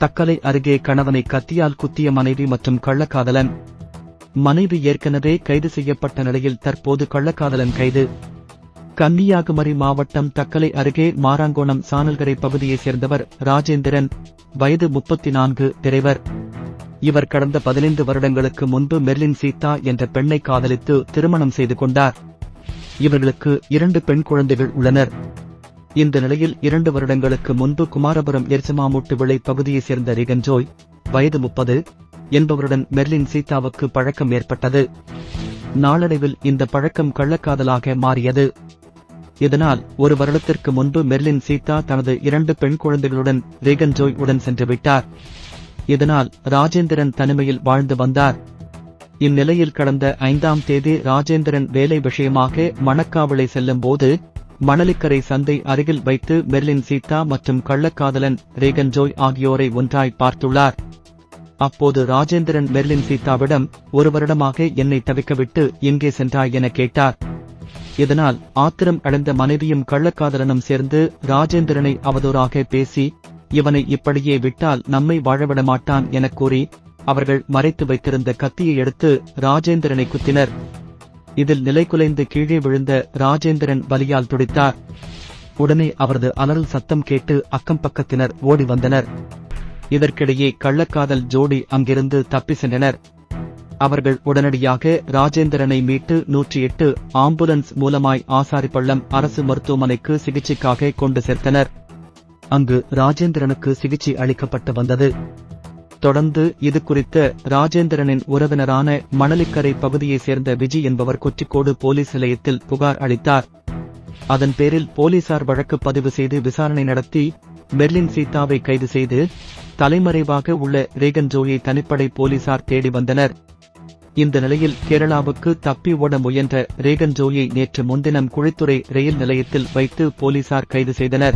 தக்கலை அருகே கணவனை கத்தியால் குத்திய மனைவி மற்றும் கள்ளக்காதலன். மனைவி ஏற்கனவே கைது செய்யப்பட்ட நிலையில் தற்போது கள்ளக்காதலன் கைது. கன்னியாகுமரி மாவட்டம் தக்கலை அருகே மாராங்கோணம் சானல்கரை பகுதியைச் சேர்ந்தவர் ராஜேந்திரன் வயது முப்பத்தி நான்கு டிரைவர் இவர் கடந்த பதினைந்து வருடங்களுக்கு முன்பு மெர்லின் சீதா என்ற பெண்ணை காதலித்து திருமணம் செய்து கொண்டார். இவர்களுக்கு இரண்டு பெண் குழந்தைகள் உள்ளனர். இந்த நிலையில் இரண்டு வருடங்களுக்கு முன்பு குமாரபுரம் எர்சமாமூட்டு விளை பகுதியைச் சேர்ந்த ரிகன்ஜோய் வயது முப்பது என்பவருடன் மெர்லின் சீதாவுக்கு பழக்கம் ஏற்பட்டது. நாளடைவில் இந்த பழக்கம் கள்ளக்காதலாக மாறியது. இதனால் ஒரு வருடத்திற்கு முன்பு மெர்லின் சீதா தனது இரண்டு பெண் குழந்தைகளுடன் ரேகன் ஜோய் உடன் சென்று விட்டார். இதனால் ராஜேந்திரன் தனிமையில் வாழ்ந்து வந்தார். இந்நிலையில் கடந்த ஐந்தாம் தேதி ராஜேந்திரன் வேலை விஷயமாக மணக்காவளை செல்லும் போது மணலிக்கரை சந்தை அருகில் வைத்து மெர்லின் சீதா மற்றும் கள்ளக்காதலன் ரேகன் ஜோய் ஆகியோரை ஒன்றாய் பார்த்துள்ளார். அப்போது ராஜேந்திரன் மெர்லின் சீதாவிடம் ஒரு வருடமாக என்னை தவிக்கவிட்டு எங்கே சென்றாய்? என கேட்டார். இதனால் ஆத்திரம் அடைந்த மனைவியும் கள்ளக்காதலனும் சேர்ந்து ராஜேந்திரனை அவதூறாக பேசி இவனை இப்படியே விட்டால் நம்மை வாழவிட மாட்டான் என கூறி அவர்கள் மறைத்து வைத்திருந்த கத்தியை எடுத்து ராஜேந்திரனை குத்தினர். இதில் நிலைகுலைந்து கீழே விழுந்த ராஜேந்திரன் வலியால் துடித்தார். உடனே அவரது அலறல் சத்தம் கேட்டு அக்கம் பக்கத்தினர் ஓடி வந்தனர். இதற்கிடையே கள்ளக்காதல் ஜோடி அங்கிருந்து தப்பி சென்றனர். அவர்கள் உடனடியாக ராஜேந்திரனை மீட்டு நூற்றி எட்டு ஆம்புலன்ஸ் மூலமாய் ஆசாரிப்பள்ளம் அரசு மருத்துவமனைக்கு சிகிச்சைக்காக கொண்டு சேர்த்தனர். அங்கு ராஜேந்திரனுக்கு சிகிச்சை அளிக்கப்பட்டு வந்தது. தொடர்ந்து இது குறித்த ராஜேந்திரனின் உறவினரான மணலிக்கரை பகுதியைச் சேர்ந்த விஜி என்பவர் கொச்சிக்கோடு போலீஸ் நிலையத்தில் புகார் அளித்தார். அதன் பேரில் போலீசார் வழக்கு பதிவு செய்து விசாரணை நடத்தி மெர்லின் சீதாவை கைது செய்து தலைமறைவாக உள்ள ரேகன் ஜோயை தனிப்படை போலீசார் தேடி வந்தனர். இந்த நிலையில் கேரளாவுக்கு தப்பி ஓட முயன்ற ரேகன் ஜோயை நேற்று முன்தினம் குழித்துறை ரயில் நிலையத்தில் வைத்து போலீசார் கைது செய்தனர்.